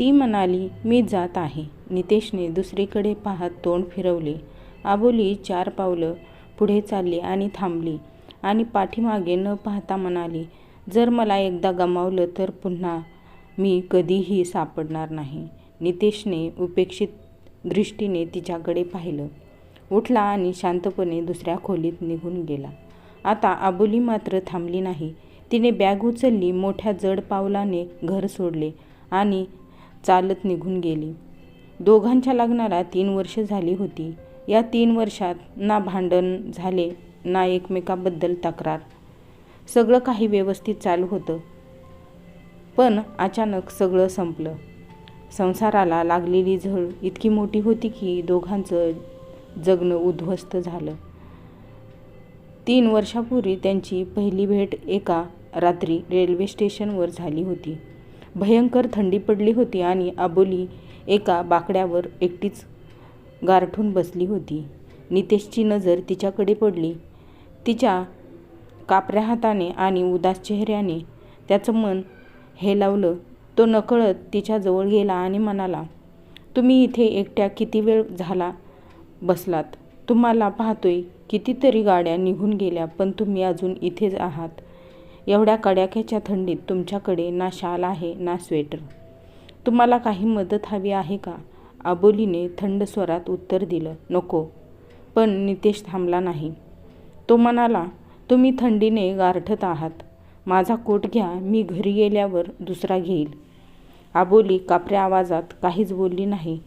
ती म्हणाली मी जात आहे. नितेशने दुसरीकडे पाहत तोंड फिरवले. आबोली चार पावलं पुढे चालली आणि थांबली आणि पाठीमागे न पाहता म्हणाली जर मला एकदा गमावलं तर पुन्हा मी कधीही सापडणार नाही. नितेशने उपेक्षित दृष्टीने तिच्याकडे पाहिलं. उठला आणि शांतपणे दुसऱ्या खोलीत निघून गेला. आता आबोली मात्र थांबली नाही. तिने बॅग उचलली मोठ्या जड पावलाने घर सोडले आणि चालत निघून गेली. दोघांच्या लग्नाला तीन वर्ष झाली होती. या तीन वर्षात ना भांडण झाले ना एकमेकाबद्दल तक्रार. सगळं काही व्यवस्थित चालू होतं. पण अचानक सगळं संपलं. संसाराला लागलेली झळ इतकी मोठी होती की दोघांचं जगणं उद्ध्वस्त झालं. तीन वर्षापूर्वी त्यांची पहिली भेट एका रात्री रेल्वे स्टेशनवर झाली होती. भयंकर थंडी पडली होती आणि आबोली एका बाकड्यावर एकटीच गारठून बसली होती. नितेशची नजर तिच्याकडे पडली. तिच्या कापऱ्या हाताने आणि उदास चेहऱ्याने त्याचं मन हेलावलं तो नकळत तिच्याजवळ गेला आणि म्हणाला तुम्ही इथे एकट्या किती वेळ झाला बसलात? तुम्हाला पाहतोय कितीतरी गाड्या निघून गेल्या पण तुम्ही अजून इथेच आहात. एवढ्या कड्याक्याच्या थंडीत तुमच्याकडे ना शाल आहे ना स्वेटर. तुम्हाला काही मदत हवी आहे का? आबोलीने थंड स्वरात उत्तर दिलं. नको. पण नितेश थांबला नाही. तो म्हणाला तुम्ही थंडीने गारठत आहात. माझा कोट घ्या मी घरी गेल्यावर दुसरा घेईल. आबोली कापऱ्या आवाजात काहीच बोलली नाही.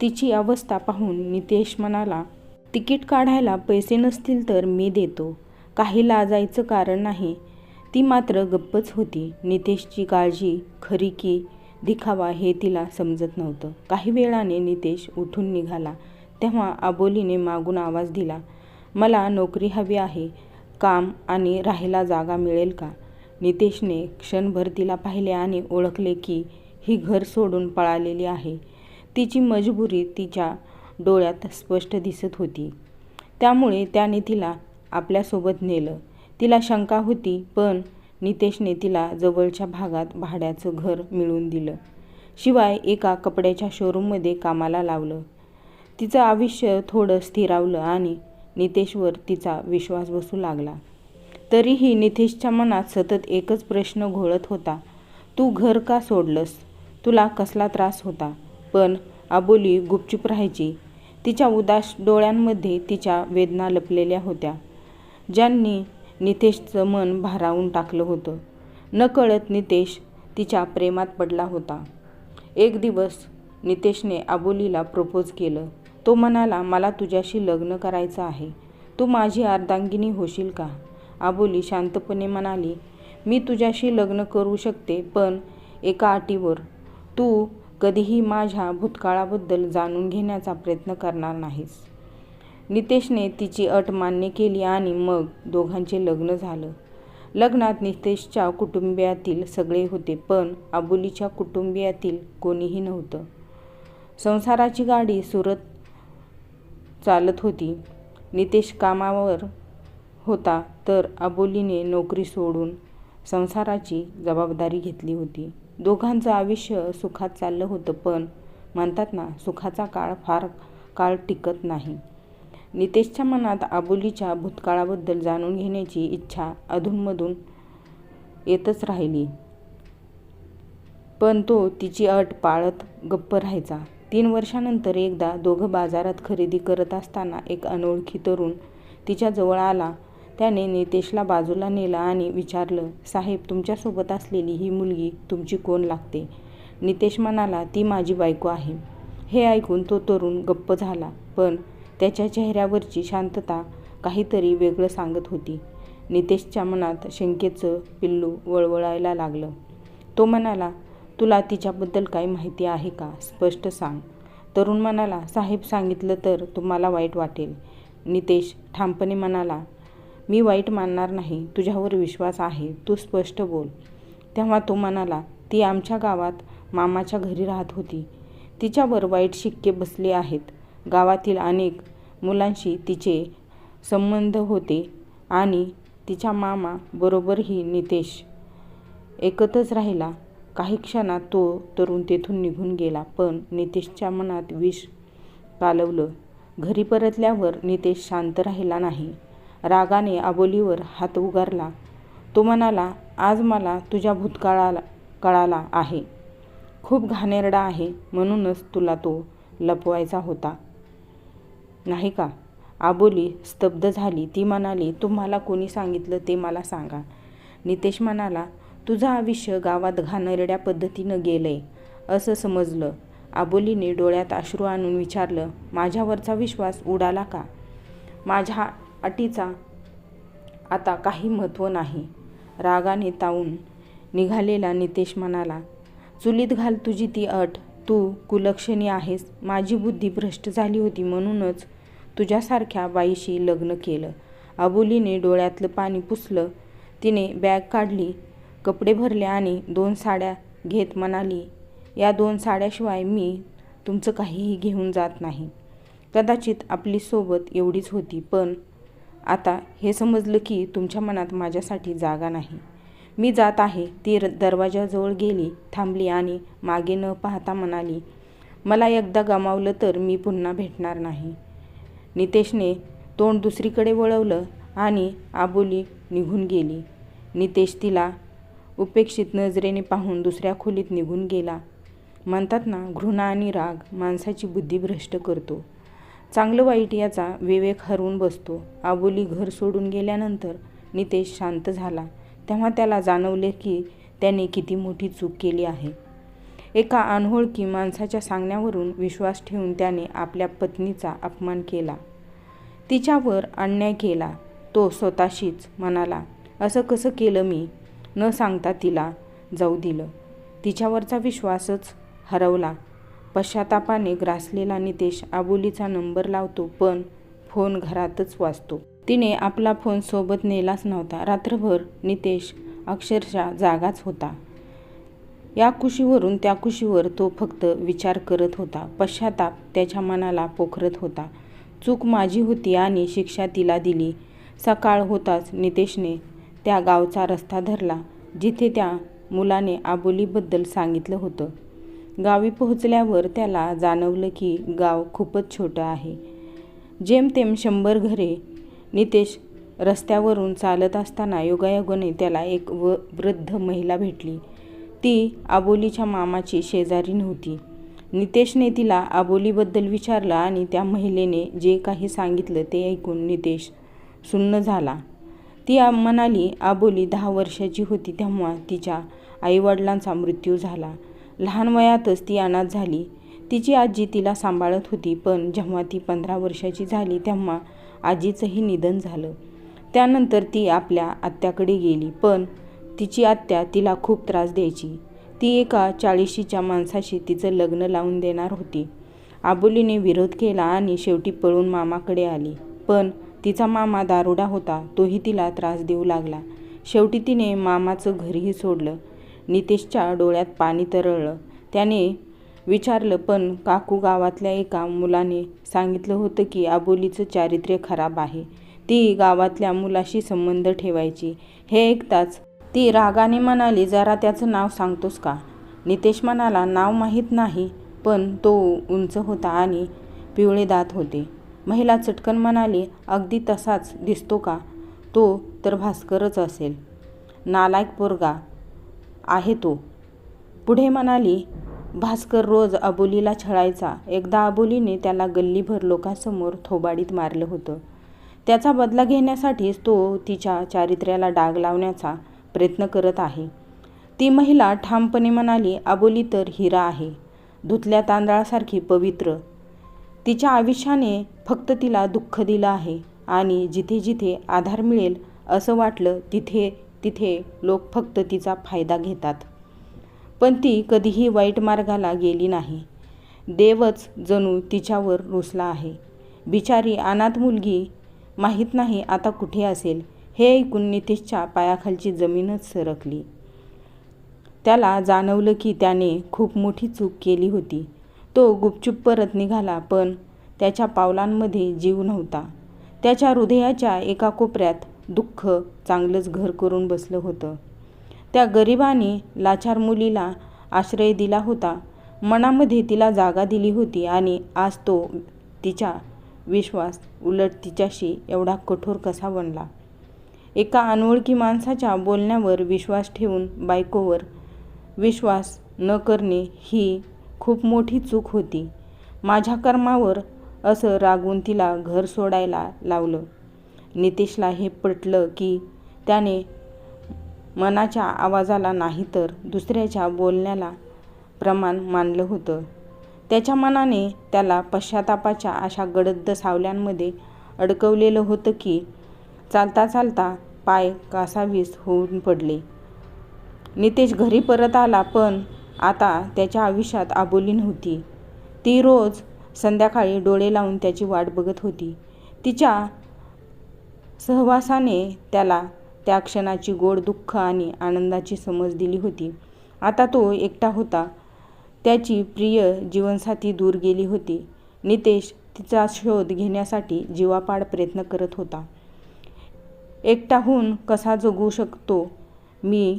तिची अवस्था पाहून नितेश म्हणाला तिकीट काढायला पैसे नसतील तर मी देतो. काही लाजायचं कारण नाही. ती मात्र गप्पच होती. नितेशची काळजी खरी की दिखावा हे तिला समजत नव्हतं. काही वेळाने नितेश उठून निघाला. तेव्हा आबोलीने मागून आवाज दिला मला नोकरी हवी आहे. काम आणि राहायला जागा मिळेल का? नितेशने क्षणभर तिला पाहिले आणि ओळखले की ही घर सोडून पळालेली आहे. तिची मजबुरी तिच्या डोळ्यात स्पष्ट दिसत होती. त्यामुळे त्याने तिला आपल्यासोबत नेलं. तिला शंका होती पण नितेशने तिला जवळच्या भागात भाड्याचं घर मिळवून दिलं. शिवाय एका कपड्याच्या शोरूममध्ये कामाला लावलं. तिचं आयुष्य थोडं स्थिरावलं आणि नितेशवर तिचा विश्वास बसू लागला. तरीही नितेशच्या मनात सतत एकच प्रश्न घोळत होता. तू घर का सोडलंस? तुला कसला त्रास होता पण आबोली गुपचूप राहायची. तिच्या उदास डोळ्यांमध्ये तिच्या वेदना लपलेल्या होत्या. ज्यांनी नितेशचं मन भारावून टाकलं होतं. नकळत नितेश तिच्या प्रेमात पडला होता. एक दिवस नितेशने आबोलीला प्रपोज केलं. तो म्हणाला मला तुझ्याशी लग्न करायचं आहे. तू माझी अर्धांगिनी होशील का? आबोली शांतपणे म्हणाली मी तुझ्याशी लग्न करू शकते पण एका अटीवर. तू कधीही माझ्या भूतकाळाबद्दल जाणून घेण्याचा प्रयत्न करणार नाहीस. नितेशने तिची अट मान्य केली आणि मग दोघांचे लग्न झालं. लग्नात नितेशच्या कुटुंबियातील सगळे होते पण आबोलीच्या कुटुंबियातील कोणीही नव्हतं. संसाराची गाडी सुरत चालत होती. नितेश कामावर होता तर अबोलीने नोकरी सोडून संसाराची जबाबदारी घेतली होती. दोघांचं आयुष्य सुखात चाललं होतं पण म्हणतात ना सुखाचा काळ फार काळ टिकत नाही. नितेशच्या मनात आबोलीच्या भूतकाळाबद्दल जाणून घेण्याची इच्छा अधूनमधून येतच राहिली. पण तो तिची अट पाळत गप्प राहायचा. तीन वर्षानंतर एकदा दोघं बाजारात खरेदी करत असताना एक अनोळखी तरुण तिच्याजवळ आला. त्याने नितेशला बाजूला नेलं आणि विचारलं साहेब तुमच्यासोबत असलेली ही मुलगी तुमची कोण लागते? नितेश म्हणाला ती माझी बायको आहे. हे ऐकून तो तरुण गप्प झाला पण त्याच्या चेहऱ्यावरची शांतता काहीतरी वेगळं सांगत होती. नितेशच्या मनात शंकेचं पिल्लू वळवळायला लागलं. तो म्हणाला तुला तिच्याबद्दल काही माहिती आहे का? स्पष्ट सांग. तरुण म्हणाला साहेब सांगितलं तर तुम्हाला वाईट वाटेल. नितेश ठामपणे म्हणाला मी वाईट मानणार नाही. तुझ्यावर विश्वास आहे. तू स्पष्ट बोल. तेव्हा तो म्हणाला ती आमच्या गावात मामाच्या घरी राहत होती. तिच्यावर वाईट शिक्के बसले आहेत. गावातील अनेक मुलांशी तिचे संबंध होते आणि तिच्या मामा बरोबरही नितेश एकतच राहिला. काही क्षणात तो तरुण तेथून निघून गेला पण नितेशच्या मनात विष कालवलं. घरी परतल्यावर नितेश शांत राहिला नाही. रागाने आबोलीवर हात उगारला. तो म्हणाला आज मला तुझ्या भूतकाळाला कळाला आहे. खूप घाणेरडा आहे म्हणूनच तुला तो लपवायचा होता. नाही का? आबोली स्तब्ध झाली. ती म्हणाली तुम्हाला कोणी सांगितलं ते मला सांगा. नितेश म्हणाला तुझं आयुष्य गावात घाणेरड्या पद्धतीनं गेलंय. असं समजलं. आबोलीने डोळ्यात अश्रू आणून विचारलं माझ्यावरचा विश्वास उडाला का? माझ्या अटीचा आता काही महत्त्व नाही. रागाने तावून निघालेला नितेश म्हणाला चुलीत घाल तुझी ती अट. तू कुलक्षणी आहेस. माझी बुद्धी भ्रष्ट झाली होती म्हणूनच तुझ्यासारख्या बाईशी लग्न केलं. अबोलीने डोळ्यातलं पाणी पुसलं. तिने बॅग काढली कपडे भरले आणि दोन साड्या घेत म्हणाली या दोन साड्याशिवाय मी तुमचं काहीही घेऊन जात नाही. कदाचित आपली सोबत एवढीच होती पण आता हे समजलं की तुमच्या मनात माझ्यासाठी जागा नाही. मी जात आहे. ती दरवाजाजवळ गेली थांबली आणि मागे न पाहता म्हणाली मला एकदा गमावलं तर मी पुन्हा भेटणार नाही. नितेशने तोंड दुसरीकडे वळवलं आणि आबोली निघून गेली. नितेश तिला उपेक्षित नजरेने पाहून दुसऱ्या खोलीत निघून गेला. म्हणतात ना घृणा आणि राग माणसाची बुद्धी भ्रष्ट करतो. चांगलं वाईट याचा विवेक हरवून बसतो. आबोली घर सोडून गेल्यानंतर नितेश शांत झाला. तेव्हा त्याला जाणवले की त्याने किती मोठी चूक केली आहे. एका अनोळखी माणसाच्या सांगण्यावरून विश्वास ठेवून त्याने आपल्या पत्नीचा अपमान केला. तिच्यावर अन्याय केला. तो स्वतःशीच म्हणाला असं कसं केलं मी? न सांगता तिला जाऊ दिलं. तिच्यावरचा विश्वासच हरवला. पश्चातापाने ग्रासलेला नितेश आबोलीचा नंबर लावतो पण फोन घरातच वाचतो. तिने आपला फोन सोबत नेलाच नव्हता. रात्रभर नितेश अक्षरशः जागाच होता. या कुशीवरून त्या कुशीवर तो फक्त विचार करत होता. पश्चाताप त्याच्या मनाला पोखरत होता. चूक माझी होती आणि शिक्षा तिला दिली. सकाळ होताच नितेशने त्या गावचा रस्ता धरला जिथे त्या मुलाने आबोलीबद्दल सांगितलं होतं. गावी पोहोचल्यावर त्याला जाणवलं की गाव खूपच छोटं आहे. जेमतेम शंभर घरे नितेश रस्त्यावरून चालत असताना योगायोगाने त्याला एक व वृद्ध महिला भेटली. ती आबोलीच्या मामाची शेजारी नव्हती. नितेशने तिला आबोलीबद्दल विचारलं आणि त्या महिलेने जे काही सांगितलं ते ऐकून नितेश सुन्न झाला. ती म्हणाली आबोली दहा वर्षाची होती तेव्हा तिच्या आईवडिलांचा मृत्यू झाला. लहान वयातच ती अनाथ झाली. तिची आजी तिला सांभाळत होती पण जेव्हा ती पंधरा वर्षाची झाली तेव्हा आजीचंही निधन झालं. त्यानंतर ती आपल्या आत्याकडे गेली पण तिची आत्या तिला खूप त्रास द्यायची. ती एका चाळीशीच्या माणसाशी तिचं लग्न लावून देणार होती. आबोलीने विरोध केला आणि शेवटी पळून मामाकडे आली. पण तिचा मामा दारुडा होता तोही तिला त्रास देऊ लागला. शेवटी तिने मामाचं घरही सोडलं. नितेशच्या डोळ्यात पाणी तरळलं. त्याने विचारलं पण काकू गावातल्या एका मुलाने सांगितलं होतं की आबोलीचं चारित्र्य खराब आहे. ती गावातल्या मुलाशी संबंध ठेवायची. हे ऐकताच ती रागाने म्हणाली जरा त्याचं नाव सांगतोस का? नितेश म्हणाला नाव माहीत नाही पण तो उंच होता आणि पिवळे दात होते. महिला चटकन म्हणाली अगदी तसाच दिसतो का? तो तर भास्करच असेल. नालायक पोरगा आहे तो. पुढे म्हणाली भास्कर रोज अबोलीला छळायचा. एकदा अबोलीने त्याला गल्लीभर लोकांसमोर थोबाडीत मारलं होतं. त्याचा बदला घेण्यासाठीच तो तिच्या चारित्र्याला डाग लावण्याचा प्रयत्न करत आहे. ती महिला ठामपणे म्हणाली आबोली तर हिरा आहे. धुतल्या तांदळासारखी पवित्र. तिच्या आयुष्याने फक्त तिला दुःख दिलं आहे आणि जिथे जिथे आधार मिळेल असं वाटलं तिथे तिथे लोक फक्त तिचा फायदा घेतात. पण ती कधीही वाईट मार्गाला गेली नाही. देवच जणू तिच्यावर रुसला आहे. बिचारी अनाथ मुलगी माहीत नाही आता कुठे असेल. हे ऐकून नितेशच्या पायाखालची जमीनच सरकली. त्याला जाणवलं की त्याने खूप मोठी चूक केली होती. तो गुपचूप परत निघाला पण त्याच्या पावलांमध्ये जीव नव्हता. त्याच्या हृदयाच्या एका कोपऱ्यात दुःख चांगलंच घर करून बसलं होतं. त्या गरिबाने लाचार मुलीला आश्रय दिला होता. मनामध्ये तिला जागा दिली होती आणि आज तो तिचा विश्वास उलट तिच्याशी एवढा कठोर कसा बनला? एका अनोळखी माणसाच्या बोलण्यावर विश्वास ठेवून बायकोवर विश्वास न करणे ही खूप मोठी चूक होती. माझ्या कर्मावर असं रागून तिला घर सोडायला लावलं. नितेशला हे पटलं की त्याने मनाच्या आवाजाला नाही तर दुसऱ्याच्या बोलण्याला प्रमाण मानलं होतं. त्याच्या मनाने त्याला पश्चातापाच्या अशा गडद सावल्यांमध्ये अडकवलेलं होतं की चालता चालता पाय कासावीस होऊन पडले. नितेश घरी परत आला पण आता त्याच्या आयुष्यात आबोली नव्हती ती रोज संध्याकाळी डोळे लावून त्याची वाट बघत होती. तिच्या सहवासाने त्याला त्या क्षणाची गोड दुःख आणि आनंदाची समज दिली होती. आता तो एकटा होता. त्याची प्रिय जीवनसाथी दूर गेली होती. नितेश तिचा शोध घेण्यासाठी जीवापाड प्रयत्न करत होता. एकटाहून कसा जगू शकतो? मी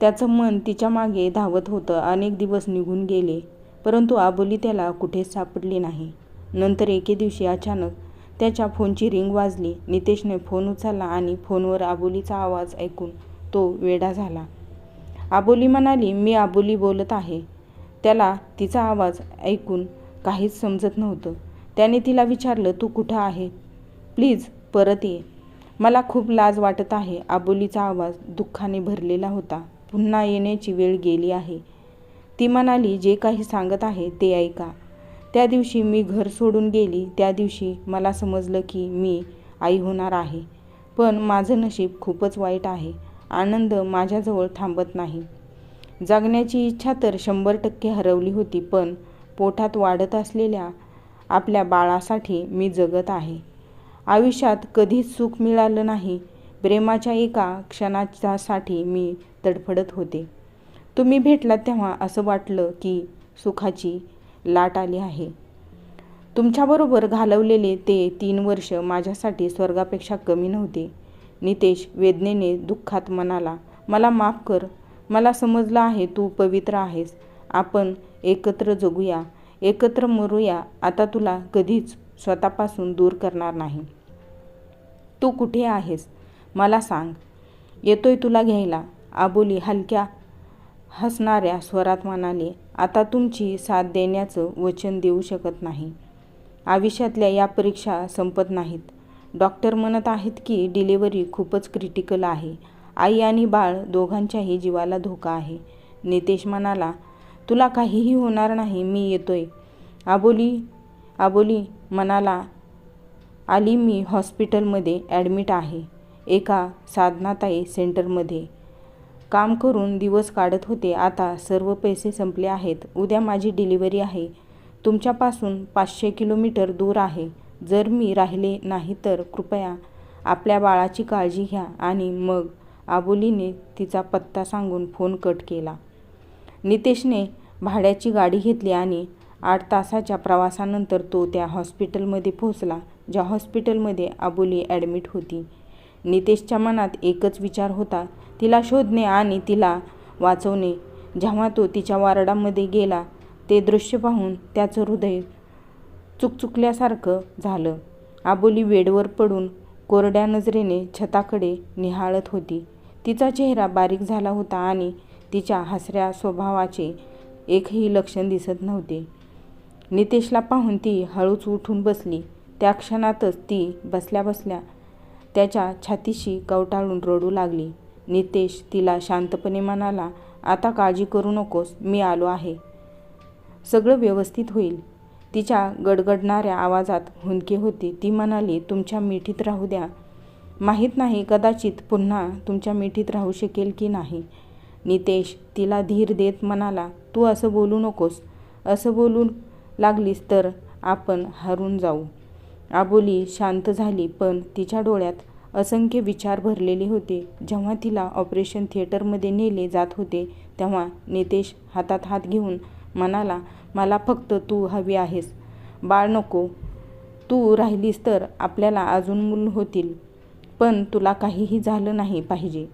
त्याचं मन तिच्यामागे धावत होतं. अनेक दिवस निघून गेले परंतु आबोली त्याला कुठेच सापडली नाही. नंतर एके दिवशी अचानक त्याच्या फोनची रिंग वाजली. नितेशने फोन उचलला आणि फोनवर आबोलीचा आवाज ऐकून तो वेडा झाला. आबोली म्हणाली मी आबोली बोलत आहे. त्याला तिचा आवाज ऐकून काहीच समजत नव्हतं. त्याने तिला विचारलं तू कुठं आहे? प्लीज परत ये. मला खूप लाज वाटत आहे. आबोलीचा आवाज दुःखाने भरलेला होता. पुन्हा येण्याची वेळ गेली आहे. ती म्हणाली जे काही सांगत आहे ते ऐका. त्या दिवशी मी घर सोडून गेली. त्या दिवशी मला समजलं की मी आई होणार आहे. पण माझं नशीब खूपच वाईट आहे. आनंद माझ्याजवळ थांबत नाही. जगण्याची इच्छा तर शंभर टक्के हरवली होती पण पोटात वाढत असलेल्या आपल्या बाळासाठी मी जगत आहे. आयुष्यात कधीच सुख मिळालं नाही. प्रेमाच्या एका क्षणाच्यासाठी मी तडफडत होते. तुम्ही भेटलात तेव्हा असं वाटलं की सुखाची लाट आली आहे. तुमच्याबरोबर घालवलेले ते तीन वर्ष माझ्यासाठी स्वर्गापेक्षा कमी नव्हते. नितेश वेदनेने दुःखात म्हणाला मला माफ कर. मला समजलं आहे तू पवित्र आहेस. आपण एकत्र जगूया एकत्र मरूया. आता तुला कधीच स्वतःपासून दूर करणार नाही. तू कुठे आहेस? मला सांग. येतोय तुला घ्यायला. आबोली हलक्या हसणाऱ्या स्वरात म्हणाले आता तुमची साथ देण्याचं वचन देऊ शकत नाही. आयुष्यातल्या या परीक्षा संपत नाहीत. डॉक्टर म्हणत आहेत की डिलिव्हरी खूपच क्रिटिकल आहे. आई आणि बाळ दोघांच्याही जीवाला धोका आहे. नितेश म्हणाला तुला काहीही होणार नाही मी येतोय. आबोली आबोली म्हणाला आली मी हॉस्पिटलमध्ये ॲडमिट आहे. एका साधनाताई सेंटरमध्ये काम करून दिवस काढत होते. आता सर्व पैसे संपले आहेत. उद्या माझी डिलिव्हरी आहे. तुमच्यापासून पाचशे किलोमीटर दूर आहे. जर मी राहिले नाही तर कृपया आपल्या बाळाची काळजी घ्या. आणि मग आबोलीने तिचा पत्ता सांगून फोन कट केला. नितेशने भाड्याची गाडी घेतली आणि आठ तासाच्या प्रवासानंतर तो त्या हॉस्पिटलमध्ये पोहोचला ज्या हॉस्पिटलमध्ये आबोली ॲडमिट होती. नितेशच्या मनात एकच विचार होता तिला शोधणे आणि तिला वाचवणे. जेव्हा तो तिच्या वार्डामध्ये गेला ते दृश्य पाहून त्याचं हृदय चुकचुकल्यासारखं झालं. आबोली वेडवर पडून कोरड्या नजरेने छताकडे निहाळत होती. तिचा चेहरा बारीक झाला होता आणि तिच्या हसऱ्या स्वभावाचे एकही लक्षण दिसत नव्हते. नितेशला पाहून ती हळूच उठून बसली. त्या क्षणातच ती बसल्या बसल्या त्याच्या छातीशी कवटाळून रडू लागली. नितेश तिला शांतपणे म्हणाला आता काळजी करू नकोस मी आलो आहे. सगळं व्यवस्थित होईल. तिच्या गडगडणाऱ्या आवाजात हुंदके होते. ती म्हणाली तुमच्या मिठीत राहू द्या. माहीत नाही कदाचित पुन्हा तुमच्या मिठीत राहू शकेल की नाही. नितेश तिला धीर देत म्हणाला तू असं बोलू नकोस. असं बोलून लागलीस तर आपण हरून जाऊ. आबोली शांत झाली पण तिच्या डोळ्यात असंख्य विचार भरलेले होते. जेव्हा तिला ऑपरेशन थिएटरमध्ये नेले जात होते तेव्हा नितेश हातात हात घेऊन म्हणाला मला फक्त तू हवी आहेस. बाळ नको. तू राहिलीस तर आपल्याला अजून मूल होतील. पण तुला काहीही झालं नाही पाहिजे.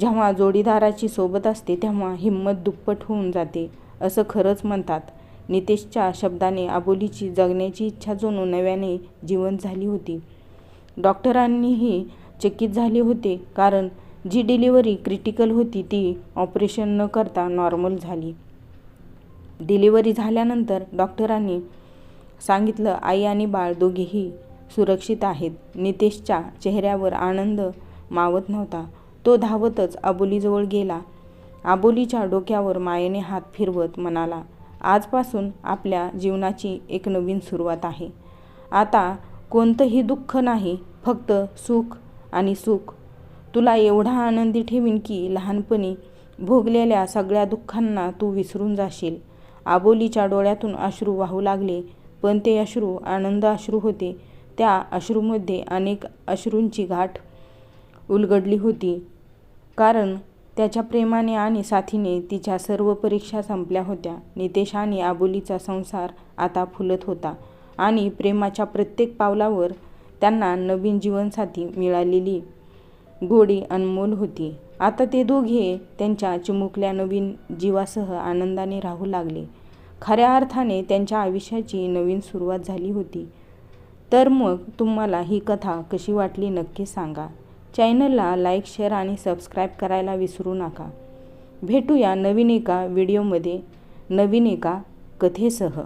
जेव्हा जोडीदाराची सोबत असते तेव्हा हिंमत दुप्पट होऊन जाते असं खरंच म्हणतात. नितेशच्या शब्दाने आबोलीची जगण्याची इच्छा जणू नव्याने जिवंत झाली होती. डॉक्टरांनीही चकित झाले होते कारण जी डिलिव्हरी क्रिटिकल होती ती ऑपरेशन न करता नॉर्मल झाली. डिलिव्हरी झाल्यानंतर डॉक्टरांनी सांगितलं आई आणि बाळ दोघेही सुरक्षित आहेत नितेशच्या चेहऱ्यावर आनंद मावत नव्हता. तो धावतच आबोलीजवळ गेला. आबोलीच्या डोक्यावर मायेने हात फिरवत म्हणाला आजपासून आपल्या जीवनाची एक नवीन सुरुवात आहे. आता कोणतंही दुःख नाही फक्त सुख आणि सुख. तुला एवढा आनंदी ठेवीन की लहानपणी भोगलेल्या सगळ्या दुःखांना तू विसरून जाशील. आबोलीच्या डोळ्यातून अश्रू वाहू लागले पण ते अश्रू आनंद अश्रू होते. त्या अश्रूमध्ये अनेक अश्रूंची गाठ उलगडली होती. कारण त्याच्या प्रेमाने आणि साथीने तिच्या सर्व परीक्षा संपल्या होत्या. नितेश आणि आबोलीचा संसार आता फुलत होता आणि प्रेमाच्या प्रत्येक पावलावर त्यांना नवीन जीवनसाथी मिळालेली गोडी अनमोल होती. आता ते दोघे त्यांच्या चिमुकल्या नवीन जीवासह आनंदाने राहू लागले. खऱ्या अर्थाने त्यांच्या आयुष्याची नवीन सुरुवात झाली होती. तर मग तुम्हाला ही कथा कशी वाटली नक्की सांगा. चॅनलला लाईक शेअर आणि सबस्क्राईब करायला विसरू नका. भेटूया नवीन एका व्हिडिओमध्ये नवीन एका कथेसह.